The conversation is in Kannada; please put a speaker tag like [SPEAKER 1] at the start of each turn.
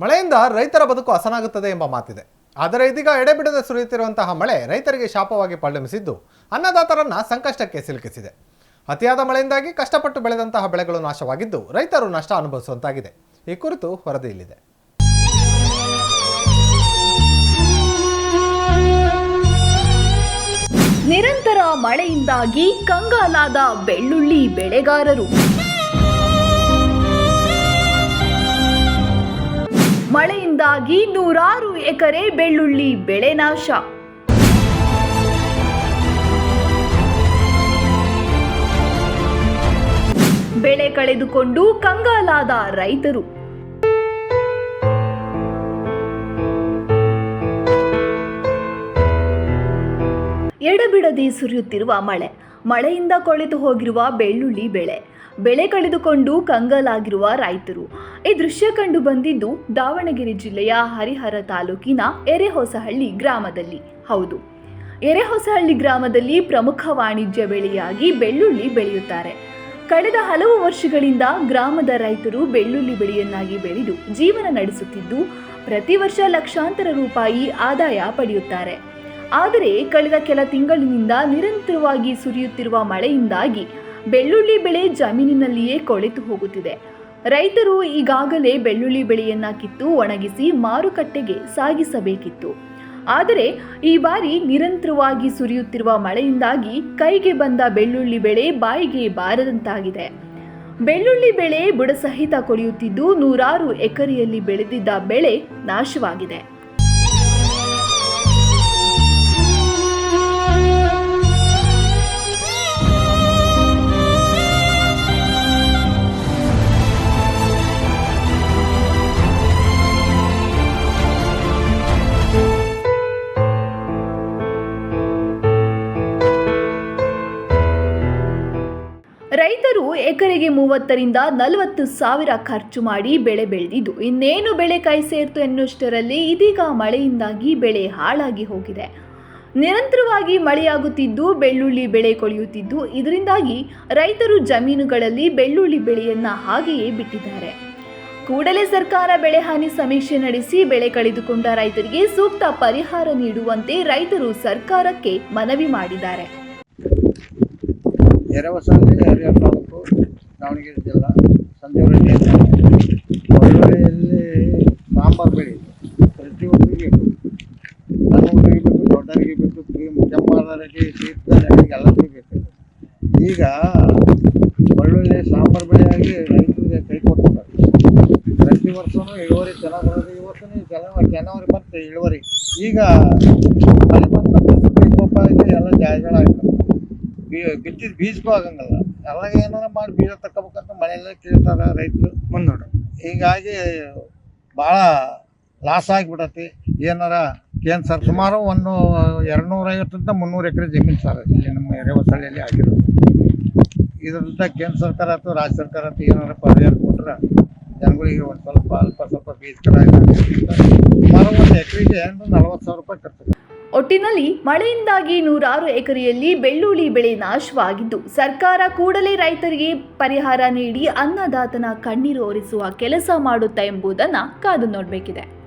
[SPEAKER 1] ಮಳೆಯಿಂದ ರೈತರ ಬದುಕು ಹಸನಾಗುತ್ತದೆ ಎಂಬ ಮಾತಿದೆ. ಆದರೆ ಇದೀಗ ಎಡೆಬಿಡದೆ ಸುರಿಯುತ್ತಿರುವಂತಹ ಮಳೆ ರೈತರಿಗೆ ಶಾಪವಾಗಿ ಪರಿಣಮಿಸಿದ್ದು ಅನ್ನದಾತರನ್ನ ಸಂಕಷ್ಟಕ್ಕೆ ಸಿಲುಕಿಸಿದೆ. ಅತಿಯಾದ ಮಳೆಯಿಂದಾಗಿ ಕಷ್ಟಪಟ್ಟು ಬೆಳೆದಂತಹ ಬೆಳೆಗಳು ನಾಶವಾಗಿದ್ದು ರೈತರು ನಷ್ಟ ಅನುಭವಿಸುವಂತಾಗಿದೆ. ಈ ಕುರಿತು ವರದಿ ಇಲ್ಲಿದೆ.
[SPEAKER 2] ನಿರಂತರ ಮಳೆಯಿಂದಾಗಿ ಕಂಗಾಲಾದ ಬೆಳ್ಳುಳ್ಳಿ ಬೆಳೆಗಾರರು. ಮಳೆಯಿಂದಾಗಿ ನೂರಾರು ಎಕರೆ ಬೆಳ್ಳುಳ್ಳಿ ಬೆಳೆ ನಾಶ. ಬೆಳೆ ಕಳೆದುಕೊಂಡು ಕಂಗಾಲಾದ ರೈತರು. ಎಡಬಿಡದೆ ಸುರಿಯುತ್ತಿರುವ ಮಳೆ. ಮಳೆಯಿಂದ ಕೊಳೆತು ಹೋಗಿರುವ ಬೆಳ್ಳುಳ್ಳಿ ಬೆಳೆ. ಬೆಳೆ ಕಳೆದುಕೊಂಡು ಕಂಗಲಾಗಿರುವ ರೈತರು. ಈ ದೃಶ್ಯ ಕಂಡು ಬಂದಿದ್ದು ದಾವಣಗೆರೆ ಜಿಲ್ಲೆಯ ಹರಿಹರ ತಾಲೂಕಿನ ಎರೆಹೊಸಹಳ್ಳಿ ಗ್ರಾಮದಲ್ಲಿ. ಹೌದು, ಎರೆಹೊಸಹಳ್ಳಿ ಗ್ರಾಮದಲ್ಲಿ ಪ್ರಮುಖ ವಾಣಿಜ್ಯ ಬೆಳೆಯಾಗಿ ಬೆಳ್ಳುಳ್ಳಿ ಬೆಳೆಯುತ್ತಾರೆ. ಕಳೆದ ಹಲವು ವರ್ಷಗಳಿಂದ ಗ್ರಾಮದ ರೈತರು ಬೆಳ್ಳುಳ್ಳಿ ಬೆಳೆಯನ್ನಾಗಿ ಬೆಳೆದು ಜೀವನ ನಡೆಸುತ್ತಿದ್ದು, ಪ್ರತಿ ವರ್ಷ ಲಕ್ಷಾಂತರ ರೂಪಾಯಿ ಆದಾಯ ಪಡೆಯುತ್ತಾರೆ. ಆದರೆ ಕಳೆದ ಕೆಲ ತಿಂಗಳಿನಿಂದ ನಿರಂತರವಾಗಿ ಸುರಿಯುತ್ತಿರುವ ಮಳೆಯಿಂದಾಗಿ ಬೆಳ್ಳುಳ್ಳಿ ಬೆಳೆ ಜಮೀನಿನಲ್ಲಿಯೇ ಕೊಳೆತು ಹೋಗುತ್ತಿದೆ. ರೈತರು ಈಗಾಗಲೇ ಬೆಳ್ಳುಳ್ಳಿ ಬೆಳೆಯನ್ನ ಕಿತ್ತು ಒಣಗಿಸಿ ಮಾರುಕಟ್ಟೆಗೆ ಸಾಗಿಸಬೇಕಿತ್ತು. ಆದರೆ ಈ ಬಾರಿ ನಿರಂತರವಾಗಿ ಸುರಿಯುತ್ತಿರುವ ಮಳೆಯಿಂದಾಗಿ ಕೈಗೆ ಬಂದ ಬೆಳ್ಳುಳ್ಳಿ ಬೆಳೆ ಬಾಯಿಗೆ ಬಾರದಂತಾಗಿದೆ. ಬೆಳ್ಳುಳ್ಳಿ ಬೆಳೆ ಬುಡಸಹಿತ ಕೊಳೆಯುತ್ತಿದ್ದು ನೂರಾರು ಎಕರೆಯಲ್ಲಿ ಬೆಳೆದಿದ್ದ ಬೆಳೆ ನಾಶವಾಗಿದೆ. ರೈತರು ಎಕರೆಗೆ ಮೂವತ್ತರಿಂದ ನಲವತ್ತು ಸಾವಿರ ಖರ್ಚು ಮಾಡಿ ಬೆಳೆ ಬೆಳೆದಿದ್ದು, ಇನ್ನೇನು ಬೆಳೆ ಕೈ ಸೇರ್ತು ಎನ್ನುವಷ್ಟರಲ್ಲಿ ಇದೀಗ ಮಳೆಯಿಂದಾಗಿ ಬೆಳೆ ಹಾಳಾಗಿ ಹೋಗಿದೆ. ನಿರಂತರವಾಗಿ ಮಳೆಯಾಗುತ್ತಿದ್ದು, ಬೆಳ್ಳುಳ್ಳಿ ಬೆಳೆ ಕೊಳೆಯುತ್ತಿದ್ದು, ಇದರಿಂದಾಗಿ ರೈತರು ಜಮೀನುಗಳಲ್ಲಿ ಬೆಳ್ಳುಳ್ಳಿ ಬೆಳೆಯನ್ನು ಹಾಗೆಯೇ ಬಿಟ್ಟಿದ್ದಾರೆ. ಕೂಡಲೇ ಸರ್ಕಾರ ಬೆಳೆಹಾನಿ ಸಮೀಕ್ಷೆ ನಡೆಸಿ ಬೆಳೆ ಕಳೆದುಕೊಂಡ ರೈತರಿಗೆ ಸೂಕ್ತ ಪರಿಹಾರ ನೀಡುವಂತೆ ರೈತರು ಸರ್ಕಾರಕ್ಕೆ ಮನವಿ ಮಾಡಿದ್ದಾರೆ.
[SPEAKER 3] ಎರೆಹೊಸಳ್ಳಿ ಹರಿಹರ ತಾಲೂಕು ದಾವಣಗೆರೆ ಜಿಲ್ಲಾ. ಸಂಜೀವರೆಡ್ಡಿ ಒಳ್ಳೆಯಲ್ಲಿ ಸಾಂಬಾರು ಬೆಳೆ ಪ್ರತಿಯೊಬ್ಬರಿಗೆ ಬೇಕು. ಸಣ್ಣ ಹುಡುಗರಿಗೆ ಬೇಕು ದೊಡ್ಡವರಿಗೆ ಬೇಕು ಕೆಮ್ಮಾದವರಿಗೆ ಶೀತದವರಿಗೆ ಎಲ್ಲರಿಗೂ ಬೇಕು. ಈಗ ಒಳ್ಳೊಳ್ಳೆ ಸಾಂಬಾರು ಬೆಳೆಯಾಗಿ ರೈತರಿಗೆ ಕೈ ಕೊಡ್ತಾರೆ ಪ್ರತಿ ವರ್ಷವೂ ಇಳುವರಿ ಚೆನ್ನಾಗಿ ಬರೋದು, ಈ ವರ್ಷವೂ ಜನವರಿ ಜನವರಿ ಬಂತು, ಇಳುವರಿ. ಈಗ ಮಳೆ ಬಂದ ವಿಕೋಪ ಆಗಿ ಎಲ್ಲ ಜಾಯಗಳಾಗ್ತವೆ ಬೀ ಬಿತ್ತಿದ ಬೀಜಕ್ಕೂ ಆಗಂಗಿಲ್ಲ. ಎಲ್ಲ ಏನಾರ ಮಾಡಿ ಬೀಜ ತಗೋಬೇಕಂತ ಮಳೆಯೆಲ್ಲ ಕೇಳ್ತಾರೆ ರೈತರು. ಮುಂದೋಡು ಹೀಗಾಗಿ ಭಾಳ ಲಾಸ್ ಆಗಿಬಿಡತ್ತೆ ಏನಾರ ಏನು ಸರ್ ಸುಮಾರು ಒಂದು ಎರಡು ನೂರೈವತ್ತರಿಂದ ಮುನ್ನೂರು ಎಕರೆ ಜಮೀನು ಸರ್ ಇಲ್ಲಿ ನಮ್ಮ ಎರೆಹೊಸಳ್ಳಿಯಲ್ಲಿ ಆಗಿರೋದು. ಇದರಿಂದ ಕೇಂದ್ರ ಸರ್ಕಾರ ಅಥವಾ ರಾಜ್ಯ ಸರ್ಕಾರ ಅಂತ ಏನಾರ ಪರಿಹಾರ ಕೊಟ್ರೆ ಜನಗಳಿಗೆ ಒಂದು ಸ್ವಲ್ಪ ಅಲ್ಪ ಸ್ವಲ್ಪ ಬೀಜ ಕಡ ಸುಮಾರು ಒಂದು
[SPEAKER 2] ಒಟ್ಟಿನಲ್ಲಿ ಮಳೆಯಿಂದಾಗಿ ನೂರಾರು ಎಕರೆಯಲ್ಲಿ ಬೆಳ್ಳುಳ್ಳಿ ಬೆಳೆ ನಾಶವಾಗಿದ್ದು, ಸರ್ಕಾರ ಕೂಡಲೇ ರೈತರಿಗೆ ಪರಿಹಾರ ನೀಡಿ ಅನ್ನದಾತನ ಕಣ್ಣೀರು ಒರೆಸುವ ಕೆಲಸ ಮಾಡುತ್ತಾ ಎಂಬುದನ್ನು ಕಾದು ನೋಡಬೇಕಿದೆ.